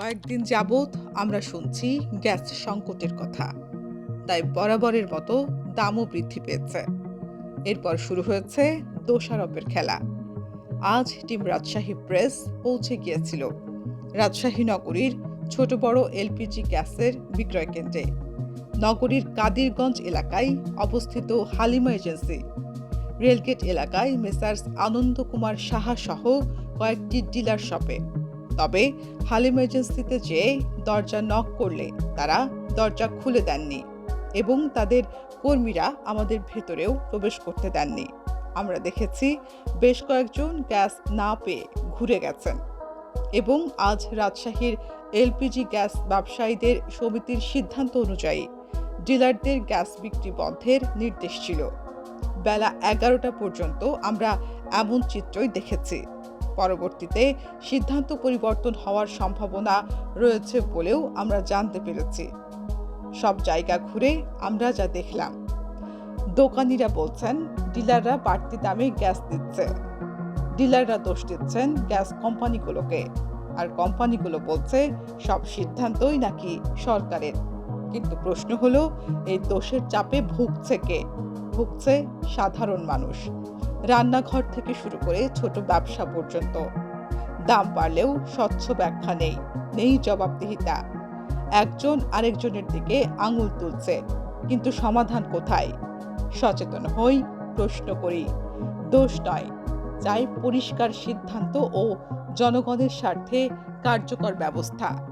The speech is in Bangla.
কয়েকদিন যাবৎ আমরা শুনছি গ্যাস সংকটের কথা। তাই বরাবরের মতো দামও বৃদ্ধি পেয়েছে। এরপর শুরু হয়েছে দোষারোপের খেলা। আজ টিম রাজশাহী প্রেস পৌঁছে গিয়েছিল রাজশাহী নগরীর ছোট বড় এলপিজি গ্যাসের বিক্রয় কেন্দ্রে। নগরীর কাদিরগঞ্জ এলাকায় অবস্থিত হালিমা এজেন্সি। রেলগেট এলাকায় মেসার্স আনন্দ কুমার সাহা সহ কয়েকটি ডিলার শপে। তবে হালিম এজেন্সিতে যেয়ে দরজা নক করলে তারা দরজা খুলে দেননি এবং তাদের কর্মীরা আমাদের ভেতরেও প্রবেশ করতে দেননি। আমরা দেখেছি বেশ কয়েকজন গ্যাস না পেয়ে ঘুরে গেছেন এবং আজ রাজশাহীর এলপিজি গ্যাস ব্যবসায়ীদের সমিতির সিদ্ধান্ত অনুযায়ী ডিলারদের গ্যাস বিক্রি বন্ধের নির্দেশ ছিল। বেলা এগারোটা পর্যন্ত আমরা এমন চিত্রই দেখেছি। পরবর্তীতে সিদ্ধান্ত পরিবর্তন হওয়ার সম্ভাবনা রয়েছে বলেও আমরা জানতে পেরেছি। সব জায়গা ঘুরে আমরা যা দেখলাম। দোকানিরা বলছেন, ডিলাররা বাড়তি দামে গ্যাস দিচ্ছে। ডিলাররা দোষ দিচ্ছেন গ্যাস কোম্পানিগুলোকে। আর কোম্পানিগুলো বলছে, সব সিদ্ধান্তই নাকি সরকারের। কিন্তু প্রশ্ন হলো, এই দোষের চাপে ভুগছে কে? ভুগছে সাধারণ মানুষ। রান্নাঘর থেকে শুরু করে ছোট ব্যবসা পর্যন্ত। দাম বাড়লেও স্বচ্ছ ব্যাখ্যা নেই নেই জবাবদিহিতা। একজন আরেকজনের দিকে আঙুল তুলছে, কিন্তু সমাধান কোথায়? সচেতন হই, প্রশ্ন করি। দোষ নয়, চাই পরিষ্কার সিদ্ধান্ত ও জনগণের স্বার্থে কার্যকর ব্যবস্থা।